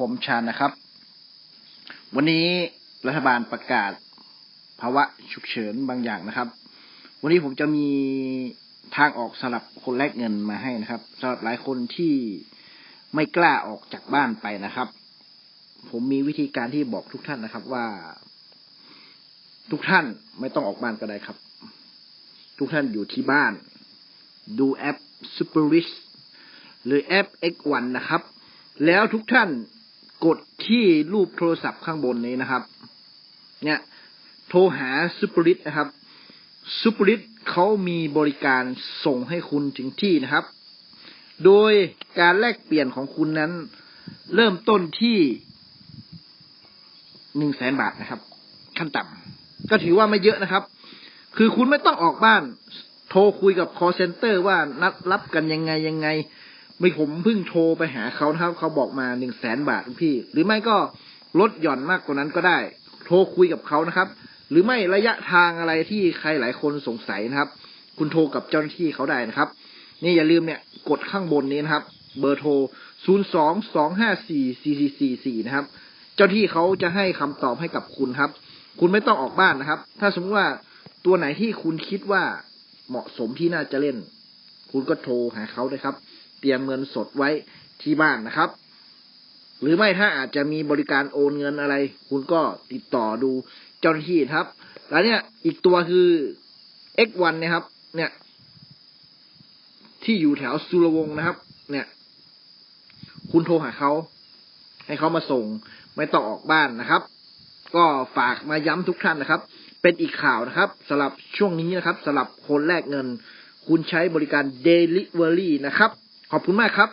ผมชาญนะครับ วันนี้รัฐบาลประกาศภาวะฉุกเฉินบางอย่างนะครับ วันนี้ผมจะมีทางออกสำหรับคนแลกเงินมาให้นะครับสำหรับหลายคนที่ไม่กล้าออกจากบ้านไปนะครับ ผมมีวิธีการที่บอกทุกท่านนะครับว่า ทุกท่านไม่ต้องออกบ้านก็ได้ครับ ทุกท่านอยู่ที่บ้าน ดูแอป Super Rich หรือแอป X1 นะครับ แล้วทุกท่าน กดที่รูปโทรศัพท์ข้างบนนี้นะครับ เนี่ยโทรหา Super Rich นะครับ Super Rich เขามีบริการส่งให้คุณถึงที่นะครับ โดยการแลกเปลี่ยนของคุณนั้น เริ่มต้นที่หนึ่งแสนบาทนะครับ ขั้นต่ำก็ถือว่าไม่เยอะนะครับ คือคุณไม่ต้องออกบ้าน โทรคุยกับ call center ว่านัดรับกันยังไงยังไง ไม่ผมเพิ่งโทรไปหาเขานะครับ เขาบอกมาหนึ่งแสนบาทพี่ หรือไม่ก็ลดหย่อนมากกว่านั้นก็ได้ โทรคุยกับเขานะครับ หรือไม่ระยะทางอะไรที่ใครหลายคนสงสัยนะครับ คุณโทรกับเจ้าหน้าที่เขาได้นะครับ นี่อย่าลืมเนี่ยกดข้างบนนี้นะครับ เบอร์โทร 0 2 2 5 4 4 4 4 4 นะครับ เจ้าที่เขาจะให้คำตอบให้กับคุณครับ คุณไม่ต้องออกบ้านนะครับ ถ้าสมมติว่าตัวไหนที่คุณคิดว่าเหมาะสมที่น่าจะเล่น คุณก็โทรหาเขาเลยครับ เตรียมเงินสดไว้ที่บ้านนะครับ หรือไม่ถ้าอาจจะมีบริการโอนเงินอะไร คุณก็ติดต่อดูเจ้าหน้าที่ครับ แล้วเนี่ยอีกตัวคือ X1 นะครับ เนี่ย ที่อยู่แถวสุรวงนะครับ เนี่ย คุณโทรหาเขาให้เขามาส่งไม่ต้องออกบ้านนะครับ ก็ฝากมาย้ำทุกท่านนะครับ เป็นอีกข่าวนะครับสำหรับช่วงนี้นะครับสำหรับคนแลกเงิน คุณใช้บริการ Delivery นะครับ ขอบคุณมากครับ